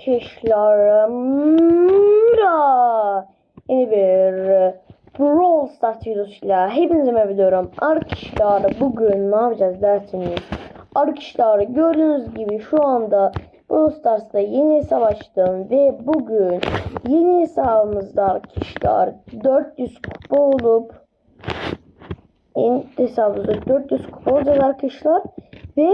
Arkadaşlar Mra yeni bir Brawl Stars videosuyla hepinize merhaba diyorum. Arkadaşlar bugün ne yapacağız dersiniz? Arkadaşlar gördüğünüz gibi şu anda Brawl Stars'ta yeni hesap açtım ve bugün yeni hesabımızda arkadaşlar 400 kupa olup yeni hesabımızda 400 kupa olacağız arkadaşlar ve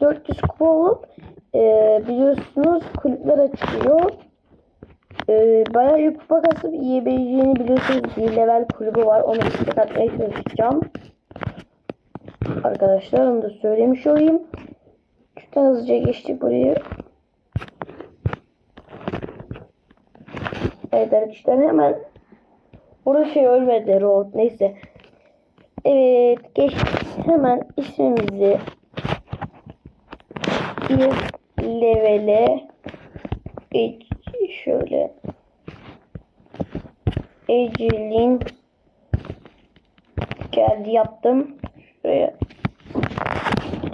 400 kupa olup e, biliyorsunuz kulüpler açılıyor. E, bayağı iyi kupa kasıp yiyebileceğini biliyorsunuz bir level kulübü var. Onu istek atmaya çalışacağım. Arkadaşlar onu da söylemiş olayım. Şuradan hızlıca geçtik burayı. Evet arkadaşlar hemen Burada şey ölmedi Road neyse. Evet geç hemen ismimizi bir levele şöyle Ecilin geldi yaptım. Şuraya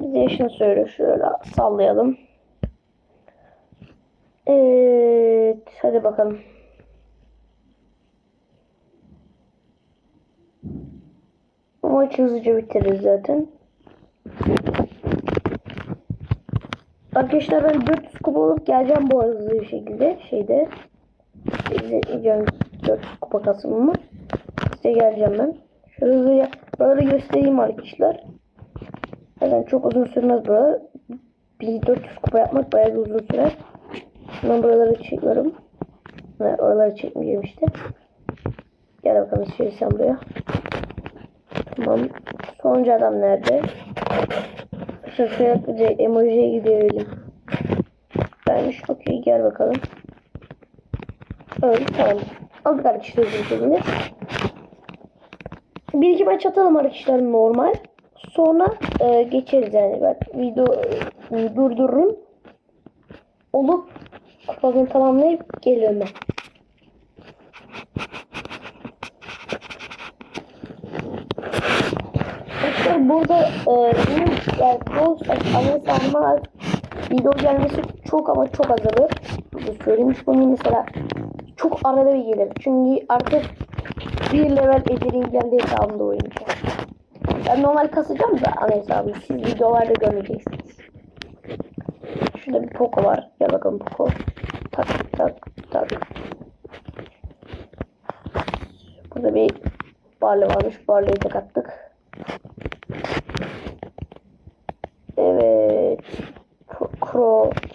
bize yaşını söyle şöyle sallayalım. Evet hadi bakalım. Maçı hızlıca bitiririz zaten. Arkadaşlar ben 400 kupa olup geleceğim bu hızlı bir şekilde şeyde. İzleyeceğim 400 kupa kasımımı. Size geleceğim ben. Şöyle hızlıca böyle göstereyim arkadaşlar. Zaten çok uzun sürmez burada. 1400 kupa yapmak bayağı bir uzun sürer. Ben buraları çekiyorum. Ve oraları çekmeyeceğim işte. Gel bakalım şöyle sen buraya. Tamam. Sonuncu adam nerede? Şuraya direkt emojiye gidelim. Vermiş. Okey gel bakalım. Öyle tamam. Aldık arkadaşlar şekilde. Bir iki maç atalım arkadaşlar normal. Sonra e, geçeriz yani ben video e, durdururum. Olup kupasını tamamlayıp geliyorum ben. Arkadaşlar burada e, benim yani bu anne sarma video gelmesi çok ama çok azalır. Burada söylemiş bunu mesela çok arada bir gelir. Çünkü artık bir level Ederin geldi hesabımda oynayacağım. Ben normal kasacağım da ana hesabımı. Siz videolarda görmeyeceksiniz. Şurada bir Poco var. Gel bakalım Poco. Tak tak tak. Burada bir Barley varmış. Barley'i tek attık. Evet.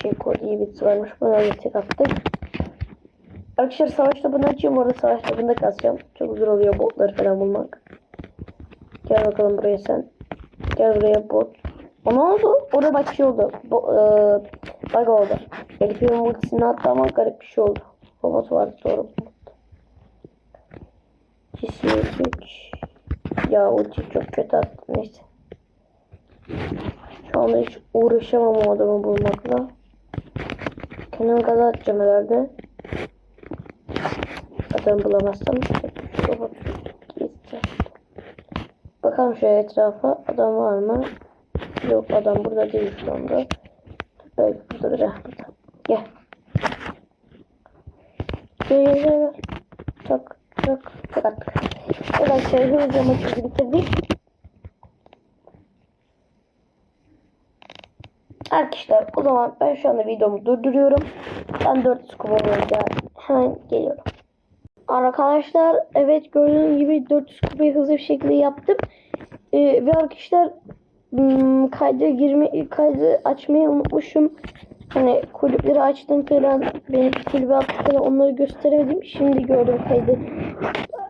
Chico diye bir varmış. Buna da tek attık. Arkadaşlar savaş topunu açıyorum. Orada savaş topunda kasacağım. Çok zor oluyor botları falan bulmak. Gel bakalım buraya sen. Gel buraya bot. O ne oldu? Orada bak şey oldu. Bo e bug oldu. Elif'in ultisini attı ama garip bir şey oldu. Robot vardı doğru. Robot. Kişi 3. Ya ulti çok kötü attı. Neyse. Şu anda hiç uğraşamam o adamı bulmakla. Kendim gaza atacağım herhalde. Adam bulamazsam. Bakalım şöyle etrafa adam var mı? Yok adam burada değil şu anda. Belki burada bir burada. Gel. Gel gel gel. Tak tak tak. Evet şöyle hızlıca maçı bitirdik. Arkadaşlar o zaman ben şu anda videomu durduruyorum. Ben 400 kupa olunca hemen geliyorum. Arkadaşlar evet gördüğünüz gibi 400 kupayı hızlı bir şekilde yaptım. Ee, ve arkadaşlar hmm, kayda girme kaydı açmayı unutmuşum. Hani kulüpleri açtım falan. Beni kulübe attık falan onları gösteremedim. Şimdi gördüm kaydı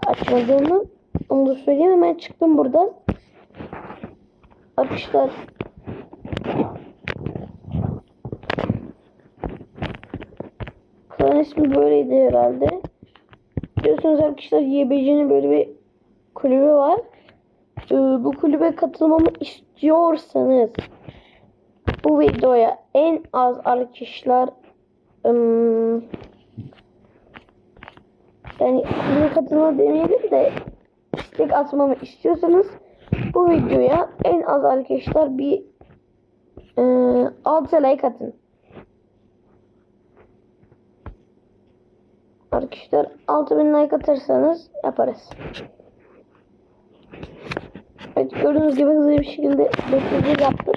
açmadığımı. Onu da söyleyeyim hemen çıktım buradan. Arkadaşlar ismi böyleydi herhalde. Biliyorsunuz arkadaşlar YBC'nin böyle bir kulübü var. Ee, bu kulübe katılmamı istiyorsanız bu videoya en az arkadaşlar yani kulübe katılma demeyelim de istek atmamı istiyorsanız bu videoya en az arkadaşlar bir e, 6 like atın. Arkadaşlar 6000 like atarsanız yaparız. Evet gördüğünüz gibi hızlı bir şekilde bekleyicilik yaptık.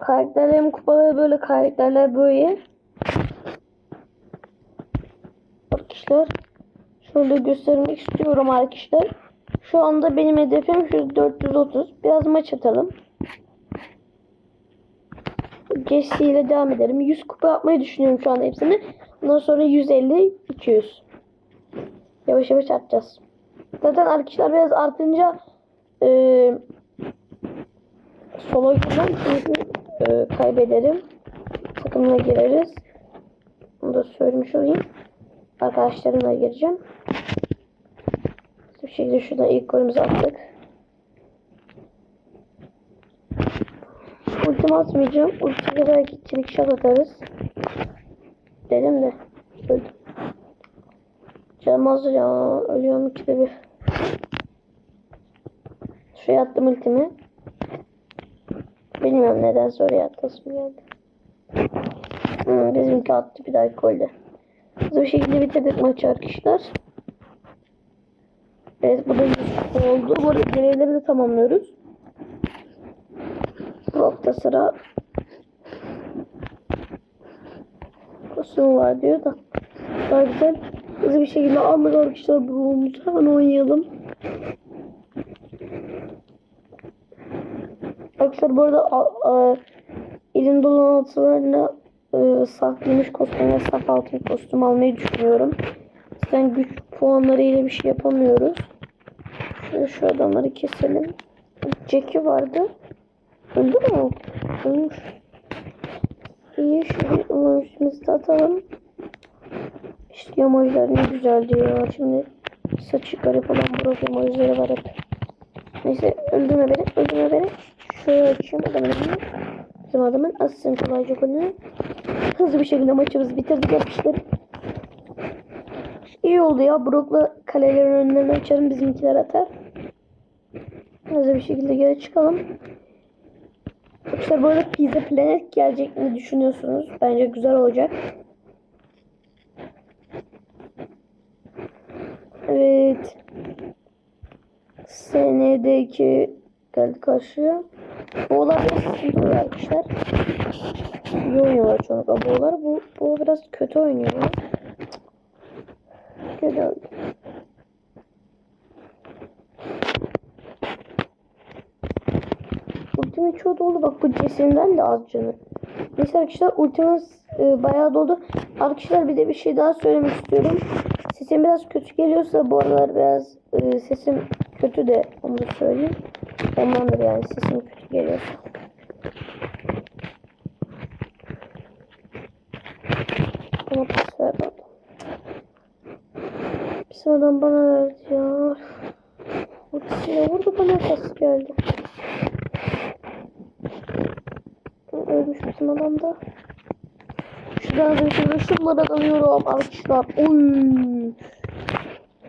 Karakterlerim kupaları böyle karakterler böyle. Arkadaşlar şöyle göstermek istiyorum arkadaşlar. Şu anda benim hedefim şu 430. Biraz maç atalım. Jesse ile devam ederim. 100 kupa yapmayı düşünüyorum şu anda hepsini. Ondan sonra 150, 200. Yavaş yavaş atacağız. Zaten arkadaşlar biraz artınca e, solo girmem çünkü e, kaybederim. Takımına gireriz. Onu da söylemiş olayım. Arkadaşlarımla gireceğim. Bu şekilde şuradan ilk golümüzü attık. Ultimi atmayacağım. Ultiyle belki trick shot atarız. Dedim de öldüm. Canım az ya. Ölüyorum ikide bir. Şuraya attım ultimi. Bilmiyorum neden sonra atlasım geldi. Hmm, bizimki attı bir dahaki golde. Hızlı şekilde bitirdik maçı arkadaşlar. Evet bu da 100 kupa oldu. Bu arada görevleri de tamamlıyoruz. Hafta sıra kostüm var diyor da. Daha güzel. Hızlı bir şekilde aldık arkadaşlar burumuzu. Hemen oynayalım. Arkadaşlar bu arada a, a, elimde olan altılarla e, kostüm ve saf altın kostüm almayı düşünüyorum. Zaten güç puanları ile bir şey yapamıyoruz. Şöyle şu adamları keselim. Jackie vardı. Öldü mü? Ölmüş. İyi şimdi emojimizi de atalım. İşte emojiler ne güzeldi ya. Şimdi saçı garip olan Brock emojileri var hep. Neyse öldürme beni. Öldürme beni. Şöyle açayım adamın elini. Bizim adamın asın kolayca golünü. Hızlı bir şekilde maçımızı bitirdik yapıştır. İyi oldu ya. Brock'la kalelerin önlerini açarım. Bizimkiler atar. Hızlı bir şekilde geri çıkalım. Bu arada Pizza Planet gelecek mi düşünüyorsunuz? Bence güzel olacak. Evet. SN'deki geldi karşıya. Boğalar biraz arkadaşlar. İyi oynuyorlar çoğunlukla boğalar. Bu, bu biraz kötü oynuyor. ya. Kötü oldu. Ultimin çoğu doldu. Bak bu cesinden de az canı. Neyse arkadaşlar ultimiz e, bayağı doldu. Arkadaşlar bir de bir şey daha söylemek istiyorum. Sesim biraz kötü geliyorsa bu aralar biraz e, sesim kötü de onu da söyleyeyim. Ondandır yani sesim kötü geliyorsa. Bana pas verdi adam. Bizim adam bana verdi ya. Ultisiyle vurdu bana pas geldi. Ölmüş bizim adam da. Şuradan da şurada şunlara dalıyorum arkadaşlar. Oy.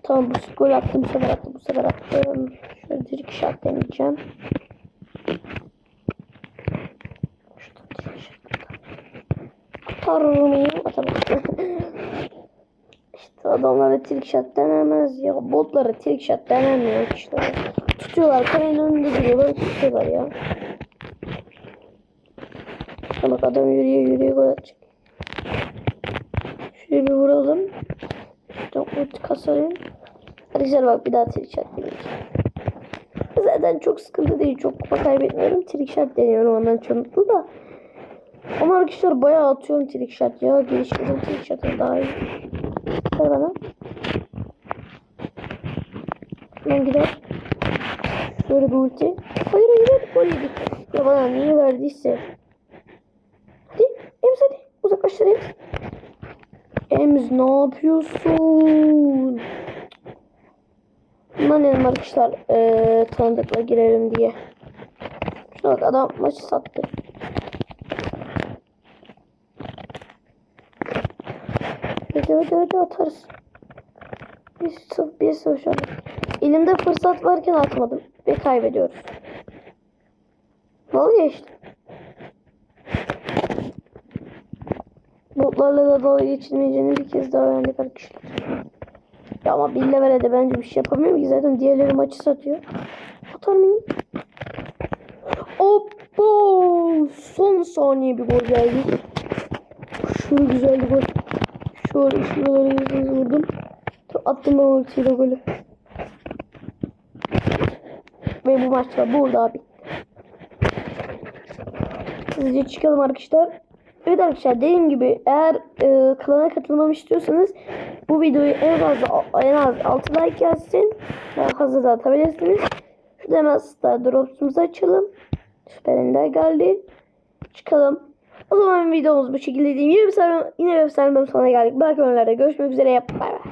Tamam bu gol attım bu sefer attım bu sefer attım. Şöyle direkt şart deneyeceğim. Atar mıyım? Atamam. işte adamlara trick shot denemez ya. Botlara trick shot denemiyor işte. Tutuyorlar kalenin önünde duruyorlar tutuyorlar ya. Bak adam yürüye yürüye gol atacak. Şöyle bir vuralım. Şuradan ulti kasalım. Arkadaşlar bak bir daha trick shot. Zaten çok sıkıntı değil. Çok kupa kaybetmiyorum. Trick shot deniyorum ondan çok mutlu da. Ama arkadaşlar bayağı atıyorum trick shot ya. Geliştirdim trick shot'ı daha iyi. Ver bana. Ben gider. Şöyle bir ulti. Hayır hayır. Gol yedik. Ya bana niye verdiyse. Emz hadi. Uzaklaştır Emz. Emz ne yapıyorsun? Bundan dedim arkadaşlar ee, tanıdıkla girelim diye. Şuna bak adam maçı sattı. Hadi hadi hadi atarız. Bir sıfır bir sıfır şu an. Elimde fırsat varken atmadım ve kaybediyoruz. Vazgeçtim. Botlarla da dalga geçilmeyeceğini bir kez daha öğrendik arkadaşlar. Ya ama bir levele de bence bir şey yapamıyorum ki zaten diğerleri maçı satıyor. Atar mıyım? Hoppo! Son saniye bir gol geldi. Şunu güzel bir gol. Şöyle şuraları yüzünüzü vurdum. Attım ben ultiyle golü. Ve bu maç da burada bitti. Hızlıca çıkalım arkadaşlar. Evet arkadaşlar dediğim gibi eğer e, klana katılmamı istiyorsanız bu videoyu en fazla en az 6 like gelsin. Daha fazla da atabilirsiniz. Şurada hemen Star Drops'umuzu açalım. Süper Ender geldi. Çıkalım. O zaman videomuz bu şekilde değil. Yine bir sarı, yine bir sarı sonuna geldik. Belki önlerde görüşmek üzere. Bay bay.